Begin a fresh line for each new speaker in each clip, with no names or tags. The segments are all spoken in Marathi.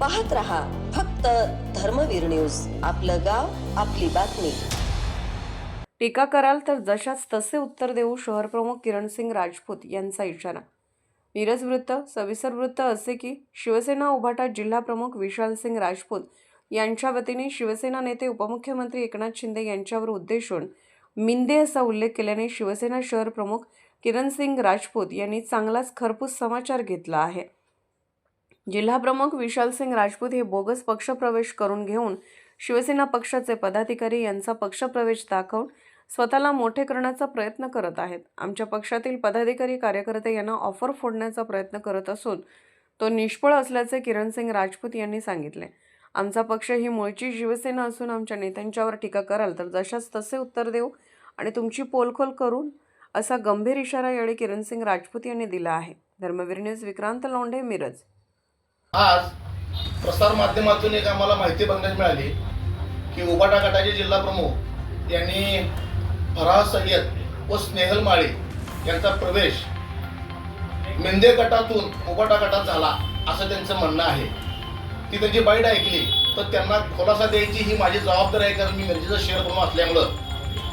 पाहत रहा फक्त धर्मवीर न्यूज. आपलं गाव आपली बातमी.
टीका कराल तर जशाच तसे उत्तर देऊ शहरप्रमुख किरणसिंग राजपूत यांचा इशारा. मिरज वृत्त सविसर वृत्त असे की शिवसेना उभाटा जिल्हा प्रमुख विशालसिंग राजपूत यांच्या वतीने शिवसेना नेते उपमुख्यमंत्री एकनाथ शिंदे यांच्यावर उद्देशून मिंदे असा उल्लेख केल्याने शिवसेना शहर प्रमुख किरणसिंग राजपूत यांनी चांगलाच खरपूस समाचार घेतला आहे. जिल्हाप्रमुख विशालसिंग राजपूत हे बोगस पक्षप्रवेश करून घेऊन शिवसेना पक्षाचे पदाधिकारी यांचा पक्षप्रवेश दाखवून स्वतःला मोठे करण्याचा प्रयत्न करत आहेत. आमच्या पक्षातील पदाधिकारी कार्यकर्ते यांना ऑफर फोडण्याचा प्रयत्न करत असून तो निष्फळ असल्याचे किरणसिंग राजपूत यांनी सांगितले. आमचा पक्ष ही मूळची शिवसेना असून आमच्या नेत्यांच्यावर टीका कराल तर जशाच तसे उत्तर देऊ आणि तुमची पोलखोल करून असा गंभीर इशारा यावेळी किरणसिंग राजपूत यांनी दिला आहे. धर्मवीर न्यूज विक्रांत लोंढे मिरज.
आज प्रसार माध्यमातून एक आम्हाला माहिती बघण्यास मिळाली की उबाटा गटाचे जिल्हा प्रमुख यांनी फराह सय्यद व स्नेहल माळी यांचा प्रवेश मेंदे गटातून उबाटा गटात झाला असं त्यांचं म्हणणं आहे. ती त्यांची बाईट ऐकली तर त्यांना खुलासा द्यायची ही माझी जबाबदारी आहे कारण मी गरजेचा शेअर प्रमुख असल्यामुळं.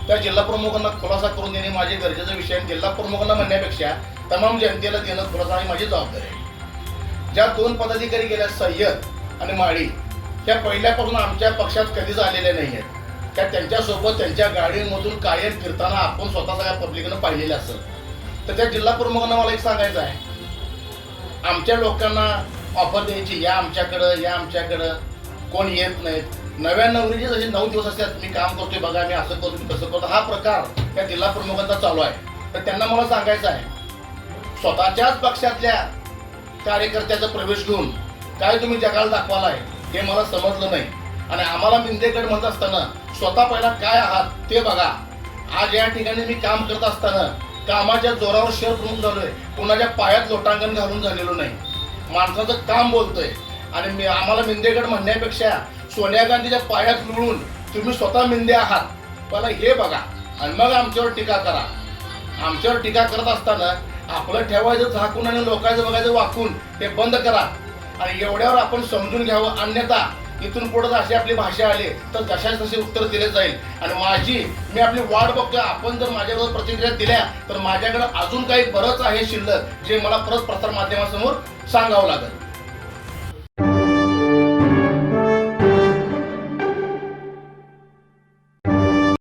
त्या जिल्हा प्रमुखांना खुलासा करून देणे माझे गरजेचा विषय जिल्हा प्रमुखांना म्हणण्यापेक्षा तमाम जनतेला देणं खुलासा ही माझी जबाबदारी आहे. ज्या दोन पदाधिकारी गेल्या सय्यद आणि माळी त्या पहिल्यापासून आमच्या पक्षात कधीच आलेल्या नाही आहेत त्या त्यांच्यासोबत त्यांच्या गाडीमधून कायम फिरताना आपण स्वतः सगळ्या पब्लिकनं पाहिलेलं असेल तर त्या जिल्हा प्रमुखांना मला एक सांगायचं आहे. आमच्या लोकांना ऑफर द्यायची या आमच्याकडं या आमच्याकडं. कोण येत नाहीत. नव्या नवरीचे जसे नऊ दिवस असतात मी काम करतोय बघा मी असं करतो मी तसं करतो हा प्रकार त्या जिल्हा प्रमुखांचा चालू आहे. तर त्यांना मला सांगायचं आहे. स्वतःच्याच पक्षातल्या कार्यकर्त्याचा प्रवेश घेऊन काय तुम्ही जगाला दाखवालाय हे मला समजलं नाही. आणि आम्हाला मिंदेगड म्हणत असताना स्वतः पहिला काय आहात ते बघा. आज या ठिकाणी मी काम करत असताना कामाच्या जोरावर शेअर प्रमुख झालोय. कोणाच्या पायात लोटांगण घालून झालेलो नाही. माणसाचं काम बोलतोय. आणि मी आम्हाला मिंदेगड म्हणण्यापेक्षा सोनिया गांधीच्या पायात लुळून तुम्ही स्वतः मिंदे आहात. मला हे बघा. आणि मग आमच्यावर टीका करा. आमच्यावर टीका करत असताना आपलं ठेवायचं झाकून आणि लोकांचं बघायचं वाकून ते बंद करा. आणि एवढ्यावर आपण समजून घ्यावं. अन्यथा इथून पुढे अशी आपली भाषा आली तर जशाच तसे उत्तर दिले जाईल? आणि माझी मी आपली वाट बघतोय. आपण जर माझ्याबरोबर प्रतिक्रिया दिल्या तर माझ्याकडे अजून काही बरंच आहे शिल्लक जे मला परत प्रसार माध्यमासमोर सांगावं लागेल.